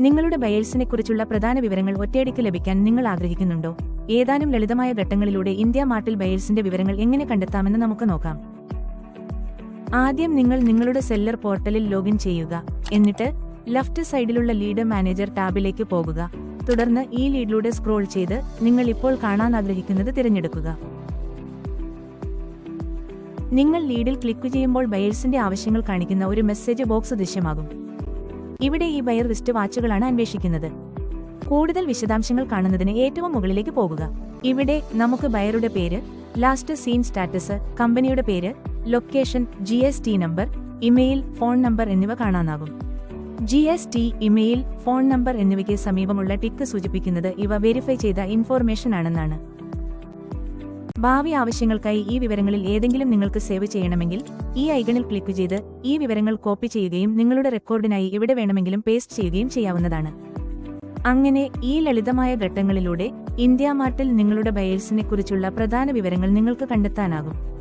നിങ്ങളുടെ ബയൽസിനെ കുറിച്ചുള്ള പ്രധാന വിവരങ്ങൾ ഒറ്റയടിക്ക് ലഭിക്കാൻ നിങ്ങൾ ആഗ്രഹിക്കുന്നുണ്ടോ? ഏതാനും ലളിതമായ ഘട്ടങ്ങളിലൂടെ ഇന്ത്യ മാർട്ടിൽ ബയേഴ്സിന്റെ വിവരങ്ങൾ എങ്ങനെ കണ്ടെത്താമെന്ന് നമുക്ക് നോക്കാം. ആദ്യം നിങ്ങൾ നിങ്ങളുടെ സെല്ലർ പോർട്ടലിൽ ലോഗിൻ ചെയ്യുക. എന്നിട്ട് ലെഫ്റ്റ് സൈഡിലുള്ള ലീഡ് മാനേജർ ടാബിലേക്ക് പോകുക. തുടർന്ന് ഈ ലീഡിലൂടെ സ്ക്രോൾ ചെയ്ത് നിങ്ങൾ ഇപ്പോൾ കാണാൻ ആഗ്രഹിക്കുന്നത് തിരഞ്ഞെടുക്കുക. നിങ്ങൾ ലീഡിൽ ക്ലിക്ക് ചെയ്യുമ്പോൾ ബയൽസിന്റെ ആവശ്യങ്ങൾ കാണിക്കുന്ന ഒരു മെസ്സേജ് ബോക്സ് ദൃശ്യമാകും. ഇവിടെ ഈ ബയർ റിസ്റ്റ് വാച്ചുകളാണ് അന്വേഷിക്കുന്നത്. കൂടുതൽ വിശദാംശങ്ങൾ കാണുന്നതിന് ഏറ്റവും മുകളിലേക്ക് പോകുക. ഇവിടെ നമുക്ക് ബയറുടെ പേര് ലാസ്റ്റ് സീൻ സ്റ്റാറ്റസ് കമ്പനിയുടെ പേര് location G S T number email phone number എന്നിവ കാണാനാകും. G S T email phone number എന്നിവയ്ക്ക് സമീപമുള്ള ടിക്ക് സൂചിപ്പിക്കുന്നത് ഇവ വെരിഫൈ ചെയ്ത ഇൻഫോർമേഷൻ ആണെന്നാണ് ഭാവി ആവശ്യങ്ങൾക്കായി ഈ വിവരങ്ങളിൽ ഏതെങ്കിലും നിങ്ങൾക്ക് സേവ് ചെയ്യണമെങ്കിൽ ഈ ഐക്കണിൽ ക്ലിക്ക് ചെയ്ത് ഈ വിവരങ്ങൾ കോപ്പി ചെയ്യുകയും നിങ്ങളുടെ റെക്കോർഡിനായി എവിടെ വേണമെങ്കിലും പേസ്റ്റ് ചെയ്യുകയും ചെയ്യാവുന്നതാണ്. അങ്ങനെ ഈ ലളിതമായ ഘട്ടങ്ങളിലൂടെ ഇന്ത്യ മാർട്ടിൽ നിങ്ങളുടെ ബയേഴ്സിനെ കുറിച്ചുള്ള പ്രധാന വിവരങ്ങൾ നിങ്ങൾക്ക് കണ്ടെത്താനാകും.